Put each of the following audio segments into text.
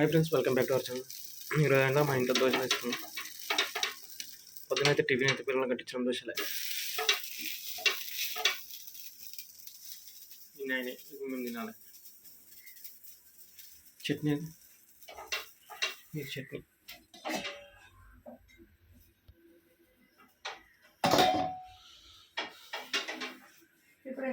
Hi friends welcome back to our channel ఈరోజు అయినా మా ఇంట్లో దోశలు వేసుకున్నాం. పొద్దున అయితే టిఫిన్ అయితే పిల్లలు కట్టించడం దోశలే. నేను మేము తినాలి. చట్నీ ఈ చట్నీ. ఇప్పుడు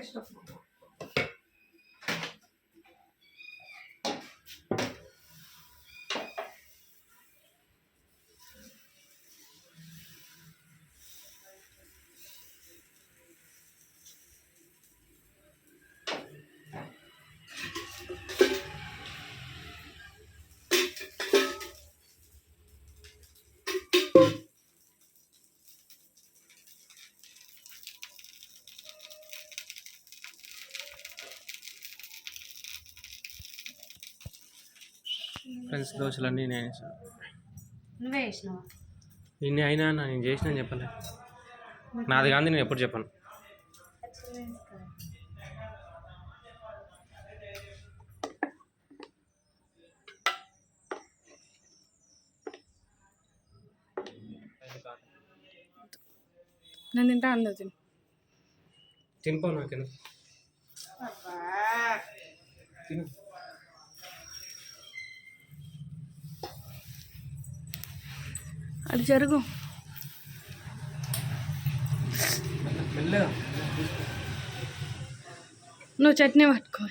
ఫ్రెండ్స్ దోశలన్నీ నేను వేసాను నువ్వే వేసినావా అయినా అన్న నేను చేసిన చెప్పలే. నాది కానీ నేను ఎప్పుడు చెప్పను. నేను తింటా అందరు తిని. తినిపో నాకేనా తిను. అది జరుగు. నువ్వు చట్నీ పట్టుకో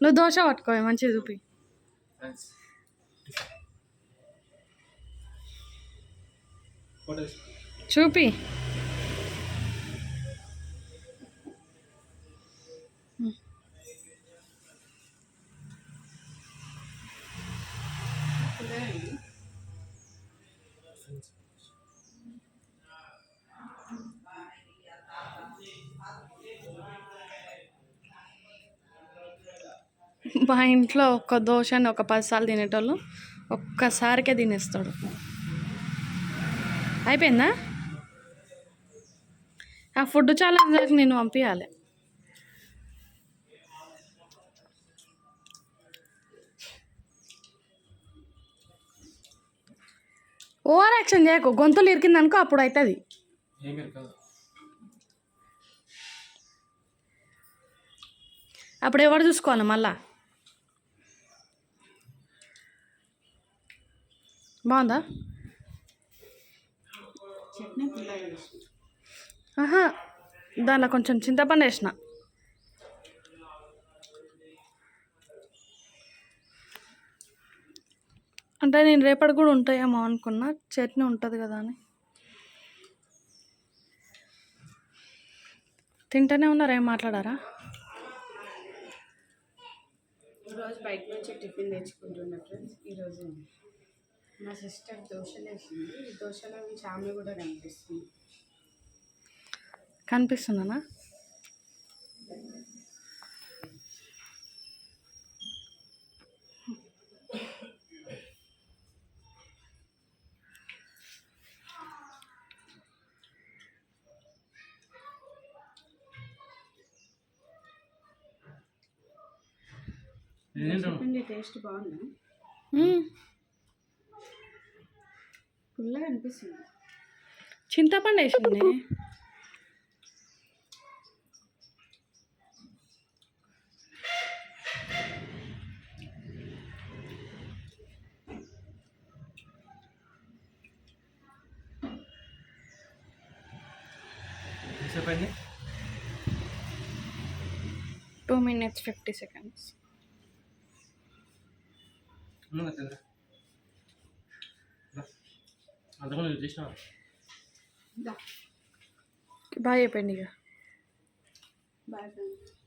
నువ్వు దోశ పట్టుకో మంచిగా చూపి. చూపి. మా ఇంట్లో ఒక్క దోశని ఒక పదిసార్లు తినేటోళ్ళు ఒక్కసారికే తినేస్తాడు. అయిపోయిందా? ఆ ఫుడ్ ఛాలెంజ్ నేను పంపించాలి ఓవర్ యాక్షన్ చేయకు. గొంతులు ఇరికిందనుకో అప్పుడు అవుతుంది అప్పుడు ఎవరు చూసుకోవాలి మళ్ళా? బాగుందా? ఆహా దానిలో కొంచెం చింతపండు వేసిన. అంటే నేను రేపటి కూడా ఉంటాయేమో అనుకున్నా చట్నీ ఉంటుంది కదా అని. తింటూనే ఉన్నారు? ఏం మాట్లాడారా? ఈరోజు బయట నుంచి టిఫిన్ తెచ్చుకుంటున్నా ఫ్రెండ్స్. ఈరోజు మా సిస్టర్ దోశలు వేసింది. ఈ దోశల నుంచి ఆమె కూడా కనిపిస్తుంది. కనిపిస్తుందనా? టేస్ట్ బాగుందా? మ్మ్. ఫుల్గా అనిపిస్తుంది చింతపండు వేసింది ఎంతసేపు అయింది టూ మినిట్స్ ఫిఫ్టీ సెకండ్స్ బాగా అయిపోయింది ఇక బాయ్ ఫ్రెండ్స్